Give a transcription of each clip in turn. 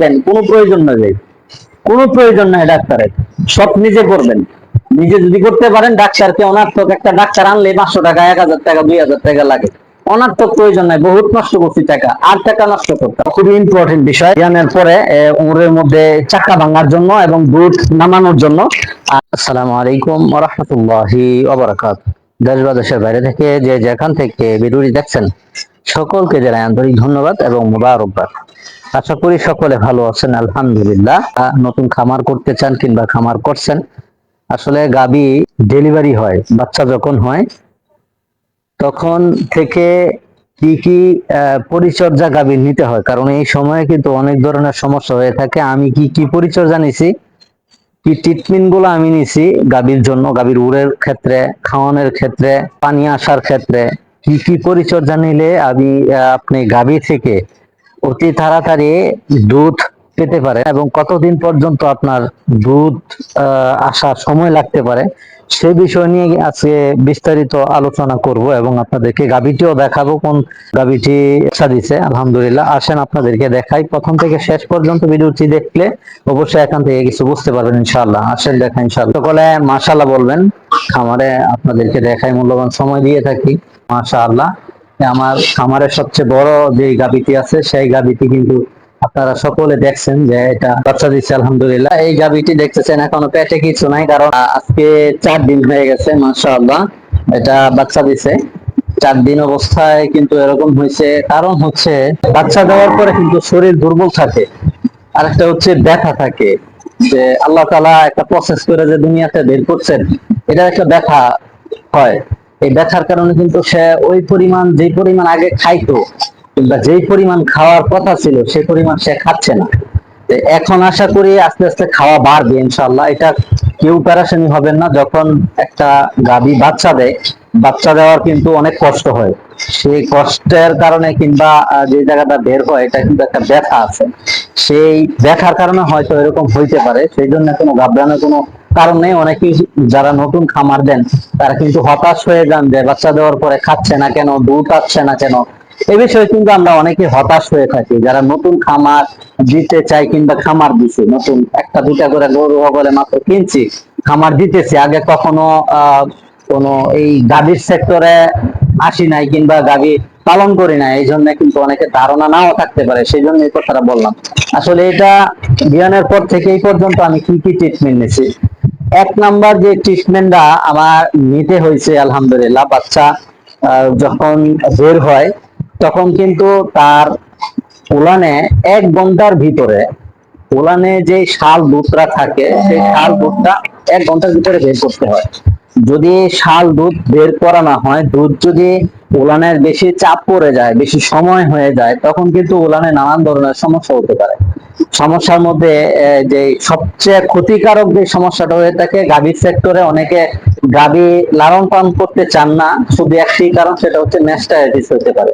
দেন কোনো প্রয়োজন নেই কোনো প্রয়োজন নাই ডাক্তারের। সব নিজে করবেন। নিজে যদি করতে পারেন, ডাক্তারকে অনার্থক একটা ডাক্তার আনলে পাঁচশো টাকা, এক হাজার টাকা, দুই হাজার টাকা লাগে। অনার্থক প্রয়োজন নাই, বহুত নষ্ট করছি টাকা, আর টাকা নষ্ট করতে খুবই ইম্পর্টেন্ট বিষয়, জ্ঞানের পরে উমরের মধ্যে চাকা ভাঙার জন্য এবং নামানোর জন্য। আসসালামু আলাইকুম রহমতুল্লাহি ওবরাকাত। দেশের বাইরে থেকে যে যেখান থেকে ভিডিওটি দেখছেন, সকলকে জানাই আন্তরিক ধন্যবাদ এবং মোবারকবাদ। আশা করি সকলে ভালো আছেন, আলহামদুলিল্লাহ। নতুন খামার করতে চান কিংবা খামার করছেন, আসলে গাবি ডেলিভারি হয়, বাচ্চা যখন হয়, তখন থেকে কি কি পরিচর্যা গাভীর নিতে হয়? কারণ এই সময়ে কিন্তু অনেক ধরনের সমস্যা হয়ে থাকে। আমি কি কি পরিচর্যা নিছি? কি ট্রিটমেন্টগুলো আমি নিছি গাভীর জন্য গাভীর উড়ের ক্ষেত্রে, খাওয়ানোর ক্ষেত্রে, পানি আসার ক্ষেত্রে, কি কি পরিচর্যা নিলে আমি আপনি গাভী থেকে অতি তাড়াতাড়ি দুধ পেতে পারে এবং কতদিন পর্যন্ত আপনার দুধ আসার সময় লাগতে পারে, সে বিষয় নিয়ে আজকে বিস্তারিত আলোচনা করব এবং আপনাদেরকে গাভীটিও দেখাবো কোন গাভীটি দিছে। আলহামদুলিল্লাহ, আসেন আপনাদেরকে দেখাই। প্রথম থেকে শেষ পর্যন্ত ভিডিওটি দেখলে অবশ্যই এখান থেকে কিছু বুঝতে পারবেন ইনশাল্লাহ আসেন দেখা ইনশাল্লাহ সকলে মাশাআল্লাহ বলবেন, খামারে আপনাদেরকে দেখাই, মূল্যবান সময় দিয়ে থাকি, মাশাআল্লাহ। আমার, খামারের সবচেয়ে বড় যে গাবিটি আছে, সেই গাবিটি কিন্তু আপনারা সকলে দেখছেন যে এটা বাচ্চা দিচ্ছে, আলহামদুলিল্লাহ। এই গাবিটি দেখতেছেন, এখনও পেটে কিছু নাই, কারণ আজকে চার দিন হয়ে গেছে, মাশাআল্লাহ, এটা বাচ্চা দিছে। চার দিন অবস্থায় কিন্তু এরকম হয়েছে, কারণ হচ্ছে বাচ্চা দেওয়ার পরে কিন্তু শরীর দুর্বল থাকে, আরেকটা হচ্ছে ব্যথা থাকে, যে আল্লাহ তালা একটা প্রসেস করে যে দুনিয়াতে বের করছেন এটা একটা ব্যথা হয়। এই ব্যথার কারণে কিন্তু সে ওই পরিমাণ যে পরিমাণ আগে খাইতো কিংবা যেই পরিমাণ খাওয়ার কথা ছিল সেই পরিমাণ সে খাচ্ছে না। এখন আশা করি আস্তে আস্তে খাওয়া বাড়বে ইনশাল্লাহ এটা কেউ প্যারাশানি হবেন না, যখন একটা গাভী বাচ্চা দেয়, বাচ্চা দেওয়ার কিন্তু অনেক কষ্ট হয়। সেই কষ্টের কারণে কিংবা যে জায়গাটা বের হয়, এটা কিন্তু একটা ব্যথা আছে। সেই ব্যথার কারণে হয়তো এরকম হইতে পারে সেই জন্য কোনো ঘাবড়ানোর কোনো কারণ নেই অনেকেই যারা নতুন খামার দেন, তারা কিন্তু হতাশ হয়ে যান যে বাচ্চা দেওয়ার পরে খাচ্ছে না কেন, দুধ আসছে না কেন? এ বিষয়ে কিন্তু আমরা অনেকে হতাশ হয়ে থাকি। যারা নতুন খামার দিতে চাই কিংবা খামার দিছে, নতুন একটা দুটা করে গরু বলে মাত্র কিনছি, খামার দিতেছি, আগে কখনো কোনো এই গাভীর সেক্টরে আসি নাই কিংবা গাভী পালন করি না এই জন্য কিন্তু অনেকে ধারণা নাও থাকতে পারে, সেই জন্য এই কথাটা বললাম। আসলে এটা জ্ঞানের পর থেকে এই পর্যন্ত আমি কি কি ট্রিটমেন্ট নিয়েছি? এক নাম্বার যে ট্রিটমেন্টটা আমার নিতে হয়েছে, আলহামদুলিল্লাহ, বাচ্চা যখন বের হয়, তখন কিন্তু তার উলানে এক ঘণ্টার ভিতরে, উলানে যে শাল দুধটা থাকে, সেই শাল দুধটা এক ঘণ্টার ভিতরে বের করতে হয়। যদি শাল দুধ বের করা না হয়, দুধ যদি উলানের বেশি চাপ পড়ে যায়, বেশি সময় হয়ে যায়, তখন কিন্তু উলানে নানান ধরনের সমস্যা হতে পারে। সমস্যার মধ্যে যে সবচেয়ে ক্ষতিকারক যে সমস্যাটা হয়ে থাকে, গাভীর সেক্টরে অনেকে গাভী লালন পালন করতে চান না, শুধু একটি কারণ, সেটা হচ্ছে ম্যাস্টাইটিস হতে পারে।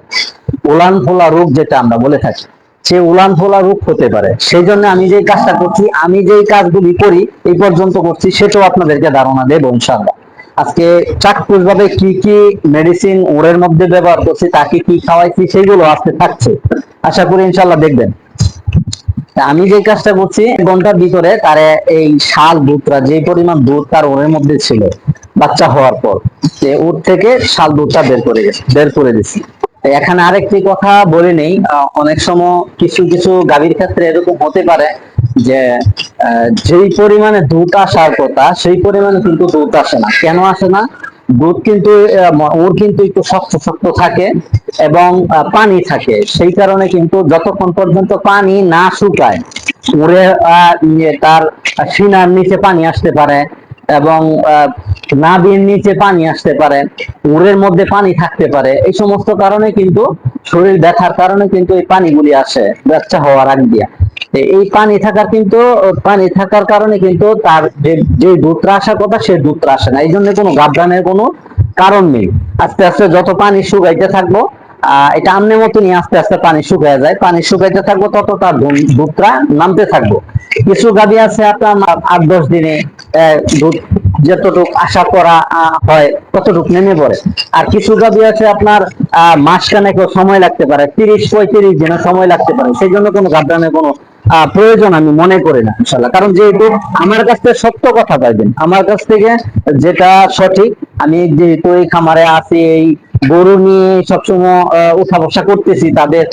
উলান ফোলা রোগ যেটা আমরা বলে থাকি, সে উলান ফোলা রোগ হতে পারে। সেই জন্য আমি যে কাজটা করছি, আমি যেই কাজগুলি করি, এই পর্যন্ত করছি, সেটাও আপনাদেরকে ধারণা দেবো, ইনশাআল্লাহ। আজকে চাক্ষুষ ভাবে কি কি মেডিসিন ওরের মধ্যে ব্যবহার করছি, তাকে কি খাওয়াইছি, সেগুলো আজকে থাকছে। আশা করি ইনশাআল্লাহ দেখবেন। আমি যে কাজটা করছি ঘণ্টার ভিতরে তারে এই শাল, দুধটা, যে পরিমাণ দুধ তার ওরের মধ্যে ছিল, বাচ্চা হওয়ার পর ওর থেকে শাল, দুধটা বের করে গেছে, বের করে দিছি। এখানে আরেকটি কথা বলে নেই অনেক সময় কিছু কিছু গাভীর ক্ষেত্রে এরকম হতে পারে যে যেই পরিমাণে দুধ আসার কথা সেই পরিমাণে কিন্তু দুধ আসে না। কেন আসে না? দুধ কিন্তু ওর কিন্তু একটু শক্ত শক্ত থাকে এবং পানি থাকে। সেই কারণে কিন্তু যতক্ষণ পর্যন্ত পানি না শুকায় আহ, ইয়ে তার সিনার নিচে পানি আসতে পারে এবং নাভির নিচে পানি আসতে পারে উড়ের মধ্যে পানি থাকতে পারে। এই সমস্ত কারণে কিন্তু শরীর ব্যথার কারণে কিন্তু এই পানিগুলি আসে বাচ্চা হওয়ার আগ দিয়া। এই পানি থাকার কিন্তু, পানি থাকার কারণে কিন্তু তার যে যে দুধটা আসার কথা, সে দুধটা আসে না। এই জন্য কোনো গাবদানের কোনো কারণ নেই। আস্তে আস্তে যত পানি শুকাইতে থাকব এটা আমনের মতনই আস্তে আস্তে পানি শুকায় যায়। পানি শুকাইতে থাকব, তত তার দুধ- দুধটা নামতে থাকব। কিছু গাবি আছে আপনার আট দশ দিনে দুধ যতটুক আশা করা হয়, ততটুক নেমে পড়ে। আর কিছু গাবি আছে আপনার আহ মাসখানেকও সময় লাগতে পারে, তিরিশ পঁয়ত্রিশ দিনের সময় লাগতে পারে। সেই জন্য কোনো গাবদানের কোনো প্রয়োজন আমি মনে করি না ইনশাল্লাহ কারণ যেহেতু আমার কাছ থেকে সত্য কথা পাইবেন, আমার কাছ থেকে যেটা সঠিক, আমি যেহেতু এই খামারে আছি, এই গরু নিয়ে সবসময় উঠা বসা করতেছি, তাদের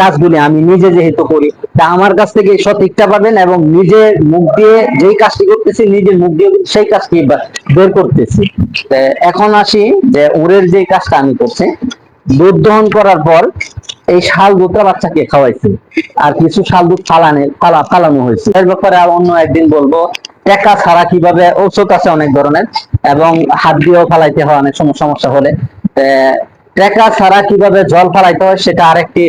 কাজগুলি আমি নিজে যেহেতু করি, তা আমার কাছ থেকে সঠিকটা পাবেন এবং নিজে মুখ দিয়ে যেই কাজটি করতেছি, নিজের মুখ দিয়ে সেই কাজটি বের করতেছি। এখন আসি যে ওরের যে কাজটা আমি করছি, দুধ দহন করার পর এই শাল দুধটা বাচ্চাকে খাওয়াইছি। আর কিছু শাল দুধ ফালানে, ফালা, ফালানো হয়েছে। এর ব্যাপারে অন্য একদিন বলব টেকা ছাড়া কীভাবে ঔষধ আছে অনেক ধরনের, এবং হাত দিয়েও ফালাইতে হয় অনেক সমস্যা হলে। টেকা ছাড়া কীভাবে জল ফালাইতে হয় সেটা আরেকটি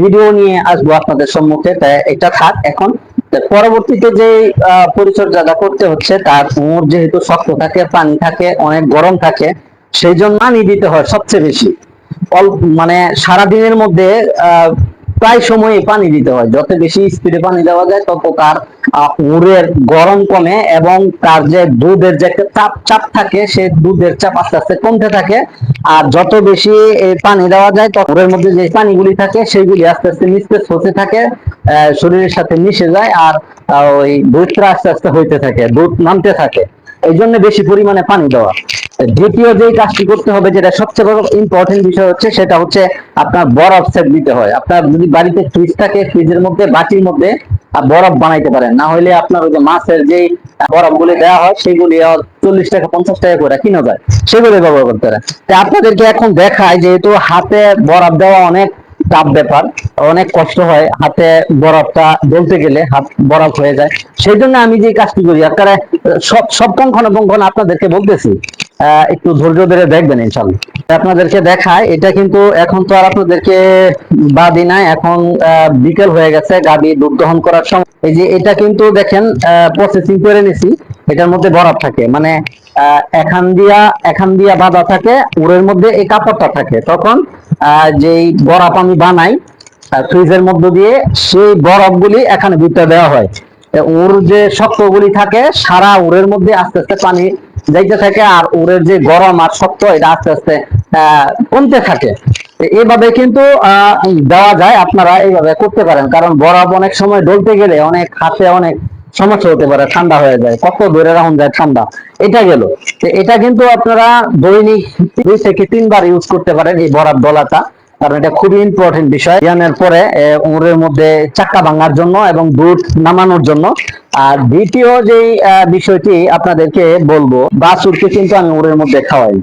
ভিডিও নিয়ে আসব আপনাদের সম্মুখে। এটা থাক এখন। পরবর্তীতে যে পরিচর্যাটা করতে হচ্ছে, তার উমর যেহেতু শক্ত থাকে, পানি থাকে, অনেক গরম থাকে, সেই জন্য পানি দিতে হয় সবচেয়ে বেশি। মানে সারাদিনের মধ্যে আহ, প্রায় সময় পানি দিতে হয়। যত বেশি স্পিডে পানি দেওয়া যায় তত তার উড়ের গরম কমে এবং তার যে দুধের যে একটা চাপ চাপ থাকে সে দুধের চাপ আস্তে আস্তে কমতে থাকে। আর যত বেশি পানি দেওয়া যায় তত উড়ের মধ্যে যে পানিগুলি থাকে সেগুলি আস্তে আস্তে নিস্তেজ হতে থাকে শরীরের সাথে মিশে যায় আর ওই দুধটা আস্তে আস্তে হইতে থাকে দুধ নামতে থাকে। এই জন্য বেশি পরিমাণে পানি দেওয়া। দ্বিতীয় যে কাজটি করতে হবে, যেটা সবচেয়ে বড় ইম্পর্টেন্ট বিষয় হচ্ছে, সেটা হচ্ছে আপনার বরফ সেট দিতে হয়। আপনার যদি বাড়িতে ফ্রিজ থাকে ফ্রিজের মধ্যে, বাটির মধ্যে বরফ বানাইতে পারেন। না হলে আপনার ওই যে মাছের যে বরফ গুলি দেওয়া হয়, সেগুলি চল্লিশ টাকা, পঞ্চাশ টাকা করে কিনা যায়। সেগুলি ব্যবহার করতে পারেন। আপনাদেরকে এখন দেখায়, যেহেতু হাতে বরফ দেওয়া অনেক টাফ ব্যাপার। অনেক কষ্ট হয়, হাতে বরফটা বলতে গেলে হাত বরফ হয়ে যায়। সেই জন্য আমি যে কাজটি করি, আপনারা সব সব পঙ্খন পঙ্খন আপনাদেরকে বলতেছি একটু ধৈর্য ধরে দেখবেন ইনশাল্লাহ আপনাদেরকে দেখায়, এটা কিন্তু এখন তো আর আপনাদেরকে বাদি নাই, এখন বিকেল হয়ে গেছে, গাবি দুধ দহন করার সময়। এই যে এটা কিন্তু দেখেন প্রসেসিং করে নিছি, এটার মধ্যে বরফ থাকে। মানে এখান দিয়া এখান দিয়া বাঁধা থাকে উড়ের মধ্যে এই কাপড়টা থাকে। তখন যেই বরফ আমি বানাই ফ্রিজের মধ্য দিয়ে, সেই বরফগুলি এখানে ভিতরে দেওয়া হয়। ওর যে শক্তগুলি থাকে, সারা উড়ের মধ্যে আস্তে আস্তে পানি যাইতে থাকে, আর উড়ের যে গরম আর শক্ত, এটা আস্তে আস্তে কমতে থাকে। তো এইভাবে কিন্তু দেওয়া যায়, আপনারা এইভাবে করতে পারেন। কারণ বরফ অনেক সময় ডলতে গেলে অনেক হাতে অনেক সমস্যা হতে পারে, ঠান্ডা হয়ে যায়, কত ধরে রাখুন যায় ঠান্ডা। এটা গেল। এটা কিন্তু আপনারা দৈনিক দুই থেকে তিনবার ইউজ করতে পারেন এই বরফ ডলাটা কারণ এটা খুবই ইম্পর্টেন্ট বিষয়। জ্ঞানের পরে উড়ের মধ্যে চাক্কা ভাঙার জন্য এবং দুধ নামানোর জন্য। আর দ্বিতীয় যে বিষয়টি আপনাদেরকে বলব, বাছুরকে কিন্তু আমি উড়ের মধ্যে খাওয়াই।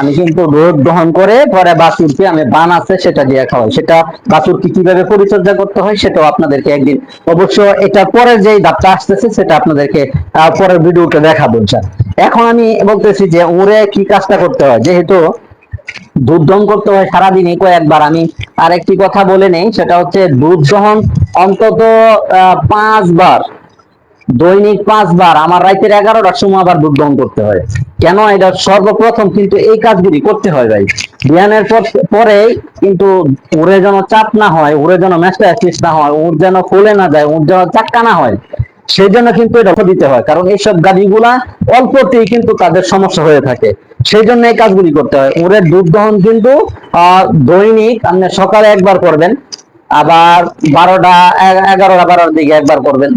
আমি কিন্তু রোদ দহন করে পরে বাছুরকে আমি বান আছে সেটা দিয়ে খাওয়াই। সেটা বাছুরকে কীভাবে পরিচর্যা করতে হয় সেটাও আপনাদেরকে একদিন অবশ্য এটার পরে যে ধাপটা আসতেছে সেটা আপনাদেরকে পরের ভিডিওতে দেখাবো এখন আমি বলতেছি যে উড়ে কি কাজটা করতে হয়? যেহেতু দুধ দহন করতে হয় সারাদিনে কয়েকবার, আমি আরেকটি কথা বলে নেই, সেটা হচ্ছে দুধ দহন অন্তত পাঁচবার দৈনিক পাঁচবার, আমার রাতের এগারোটার সময় আবার দুধ দহন করতে হয়। কেন? এটা সর্বপ্রথম কিন্তু এই কাজগুলি করতে হয় ভাই। বিয়ানের পর কিন্তু ওরে যেন চাপ না হয়, ওরে যেন ম্যাস্টাইটিস না হয়, ওর যেন ফুলে না যায়, ওর যেন চাক্কা না হয় সেই জন্য কিন্তু এটা দিতে হয়। কারণ এইসব গাড়িগুলা অল্পতেই কিন্তু তাদের সমস্যা হয়ে থাকে। সেই জন্য এই কাজগুলি করতে হয়। ওরের দুধ দহন কিন্তু দৈনিক, আপনি সকালে একবার করবেন, আবার বারোটা এগারোটা, বারোটার দিকে একবার করবেন।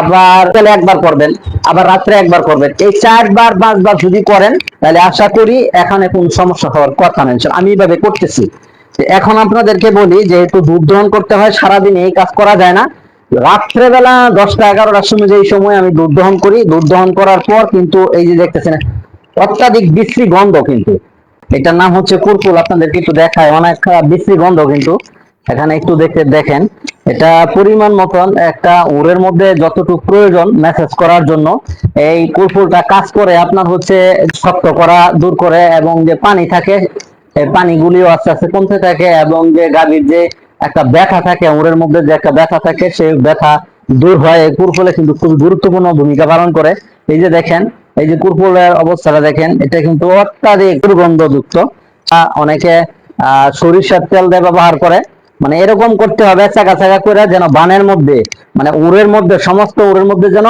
আবার তাহলে একবার করবেন, আবার রাত্রে একবার করবেন। এই চারবার, পাঁচবার যদি করেন, তাহলে আশা করি এখানে কোনো সমস্যা হওয়ার কথা নেই। আমি এইভাবে করতেছি। এখন আপনাদেরকে বলি, যেহেতু দুধ দহন করতে হয়, সারাদিন এই কাজ করা যায় না। রাত্রেবেলা দশটা, এগারোটার সময় যে সময় আমি দুধ দহন করি, দুধ দহন করার পর কিন্তু এই যে দেখতেছেন, অত্যাধিক বিশ্রী গন্ধ কিন্তু। এটার নাম হচ্ছে কুরকুল আপনাদেরকে একটু দেখায়, অনেক বিশ্রী গন্ধ কিন্তু। এখানে একটু দেখে দেখেন। এটা পরিমাণ মতন একটা উড়ের মধ্যে যতটুকু প্রয়োজন মেসেজ করার জন্য এই কুরকুলটা কাজ করে আপনার হচ্ছে শক্ত করা, দূর করে এবং যে পানি থাকে পানিগুলিও আস্তে আস্তে কমতে থাকে এবং যে গাভীর যে একটা ব্যথা থাকে উড়ের মধ্যে যে একটা ব্যথা থাকে, সেই ব্যথা দূর হয়। এই কুরকুলে কিন্তু খুব গুরুত্বপূর্ণ ভূমিকা পালন করে। এই যে দেখেন, এই যে কুরকুলের অবস্থাটা দেখেন, এটা কিন্তু অত্যাধিক দুর্গন্ধযুক্ত। অনেকে, আহ, সরিষার তেল দিয়ে ব্যবহার করে। মানে এরকম করতে হবে, চাকা চাকা করে যেন বানের মধ্যে মানে উড়ের মধ্যে, সমস্ত উড়ের মধ্যে যেন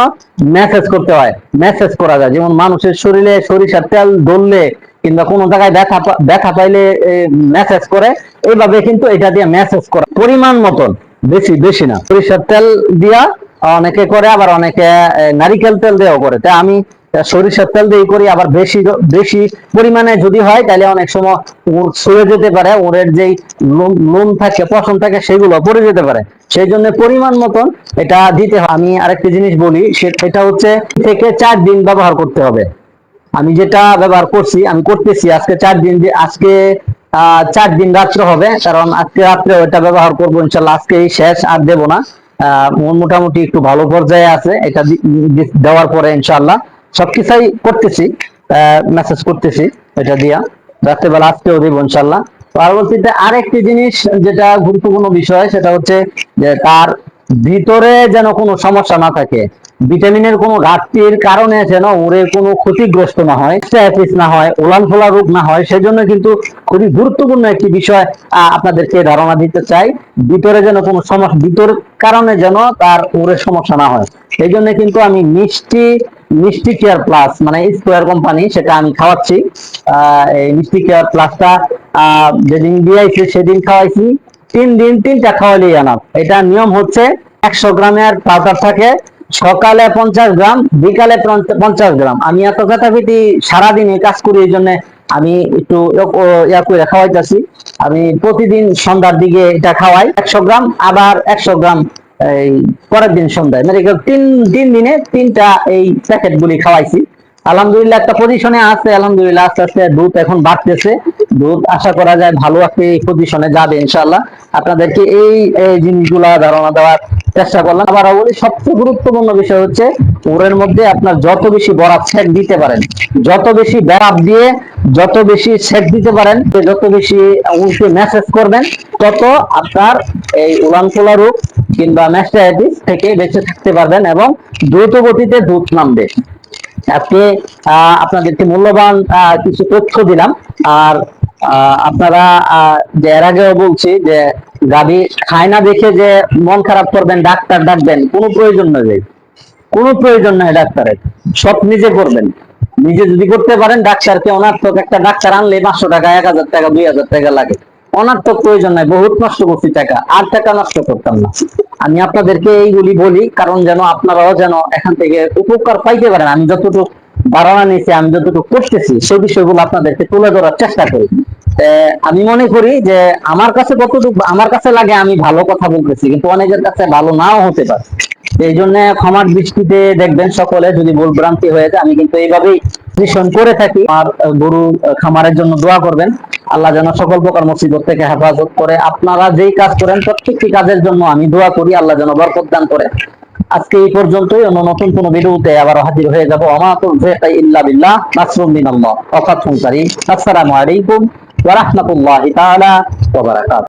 মেসেজ করতে হয় মেসেজ করা যায়। যেমন মানুষের শরীরে সরিষার তেল ধরলে কিংবা কোনো জায়গায় ব্যথা ব্যথা পাইলে মেসেজ করে, এইভাবে কিন্তু এটা দিয়ে মেসেজ করা, পরিমাণ মতন, বেশি বেশি না। সরিষার তেল দিয়া অনেকে করে আবার অনেকে নারিকেল তেল দিয়েও করে। তাই আমি সরিষার তেল দিয়ে করি আবার বেশি বেশি পরিমাণে যদি হয় তাহলে অনেক সময় উড় ছুঁয়ে যেতে পারে ওরের যেই লোম থাকে পশম থাকে সেগুলো পড়ে যেতে পারে। সেই জন্য পরিমাণ মতন এটা দিতে হয়। আমি আরেকটা জিনিস বলি সেটা হচ্ছে থেকে চার দিন ব্যবহার করতে হবে। আমি যেটা ব্যবহার করছি আমি করতেছি আজকে চার দিন আজকে আহ, চার দিন রাত্রে হবে কারণ আজকে রাত্রে ওটা ব্যবহার করব ইনশাল্লাহ। আজকে এই শেষ আর দেবো না। মোটামুটি একটু ভালো পর্যায়ে আছে। এটা দেওয়ার পরে ইনশাল্লাহ সবকিছুই করতেছি মেসেজ করতেছি এটা দিয়া। রাত্রেবেলা আজকেও দেবো ইনশাল্লাহ পরবর্তীতে আরেকটি জিনিস যেটা গুরুত্বপূর্ণ বিষয়, সেটা হচ্ছে যে তার ভিতরে যেন কোনো সমস্যা না থাকে। ভিটামিনের কোনো ঘাটতির কারণে যেন ওরে কোনো ক্ষতিগ্রস্ত না হয় স্ট্যাফিস না হয় ওলান ফোলা রোগ না হয়, সেজন্য কিন্তু খুবই গুরুত্বপূর্ণ একটি বিষয় আপনাদেরকে ধারণা দিতে চাই, ভিতরে যেন কোনো সমস্যা ভিতর কারণে যেন তার ওরে সমস্যা না হয়। এই জন্য কিন্তু আমি মিষ্টি মিষ্টি কেয়ার প্লাস মানে স্কোয়ার কোম্পানি, সেটা আমি খাওয়াচ্ছি এই মিষ্টি কেয়ার প্লাসটা যেদিন দিয়েছি সেদিন খাওয়াইছি, তিন দিন তিনটা খাওয়ালেই আনাপ এটা নিয়ম হচ্ছে একশো গ্রামের পাউডার থাকে সকালে পঞ্চাশ গ্রাম, বিকালে পঞ্চাশ গ্রাম। আমি এত কাটাপিটি সারাদিন এই কাজ করি এই জন্য আমি একটু ইয়া করে খাওয়াইতেছি। আমি প্রতিদিন সন্ধ্যার দিকে এটা খাওয়াই। একশো গ্রাম, আবার একশো গ্রাম এই পরের দিন সন্ধ্যায়। মানে তিন তিন দিনে তিনটা এই প্যাকেট গুলি খাওয়াইছি। আলহামদুলিল্লাহ একটা পজিশনে আছে, আলহামদুলিল্লাহ আস্তে আস্তে দুধ এখন বাড়তেছে। দুধ আশা করা যায় ভালো একটি পজিশনে যাবে ইনশাল্লাহ আপনাদেরকে এই জিনিসগুলা ধারণা দেওয়ার চেষ্টা করলাম। আবার বলি সবচেয়ে গুরুত্বপূর্ণ বিষয় হচ্ছে ওরের মধ্যে আপনার যত বেশি বরাত সেট দিতে পারেন, যত বেশি ব্যারাপ দিয়ে যত বেশি সেট দিতে পারেন যত বেশি উল্টে মেসেজ করবেন, তত আপনার এই উলানফোলা রোগ কিংবা ম্যাস্টাইটিস থেকে বেঁচে থাকতে পারবেন এবং দ্রুত গতিতে দুধ নামবে। আজকে আপনাদেরকে মূল্যবান কিছু তথ্য দিলাম। আর আপনারা যে এর আগেও বলছি যে গাভী খায় না দেখে যে মন খারাপ করবেন, ডাক্তার ডাকবেন, কোনো প্রয়োজন নেই কোনো প্রয়োজন নাই ডাক্তারের। সব নিজে করবেন। নিজে যদি করতে পারেন, ডাক্তারকে অনার্থক একটা ডাক্তার আনলে পাঁচশো টাকা, এক হাজার টাকা, দুই হাজার টাকা লাগে। অনার্থক প্রয়োজন নাই, বহুত নষ্ট করছি টাকা। আর টাকা নষ্ট করতাম না। আমি আপনাদেরকে এইগুলি বলি, কারণ যেন আপনারাও যেন এখান থেকে উপকার পাইতে পারেন। আমি যতটুকু ধারণা নিয়েছি, আমি যতটুকু করতেছি, সেই বিষয়গুলো আপনাদেরকে তুলে ধরার চেষ্টা করি। আমি মনে করি যে আমার কাছে কতটুকু আমার কাছে লাগে আমি ভালো কথা বলতেছি, কিন্তু অনেকের কাছে ভালো নাও হতে পারে। এই জন্য ক্ষমার দৃষ্টিতে দেখবেন সকলে, যদি ভুল ভ্রান্তি হয়ে যায়, আমি কিন্তু এইভাবেই বিশ্লেষণ করে থাকি। আর গরু খামারের জন্য দোয়া করবেন। আল্লাহ যেন সকল প্রকার মুসিবত থেকে হেফাজত করে। আপনারা যেই কাজ করেন, প্রত্যেকটি কাজের জন্য আমি দোয়া করি, আল্লাহ যেন বরকত দান করে। আজকে এই পর্যন্তই, অন্য নতুন কোনো ভিডিওতে আবার হাজির হয়ে যাব। আমা তুলফিকা ইল্লা বিল্লাহ নাসরুম মিনাল্লাহ ওয়া ফাতহুন কারীম। আসসালামু আলাইকুম ওয়া রাহমাতুল্লাহি তাআলা ওয়া বারাকাতুহু।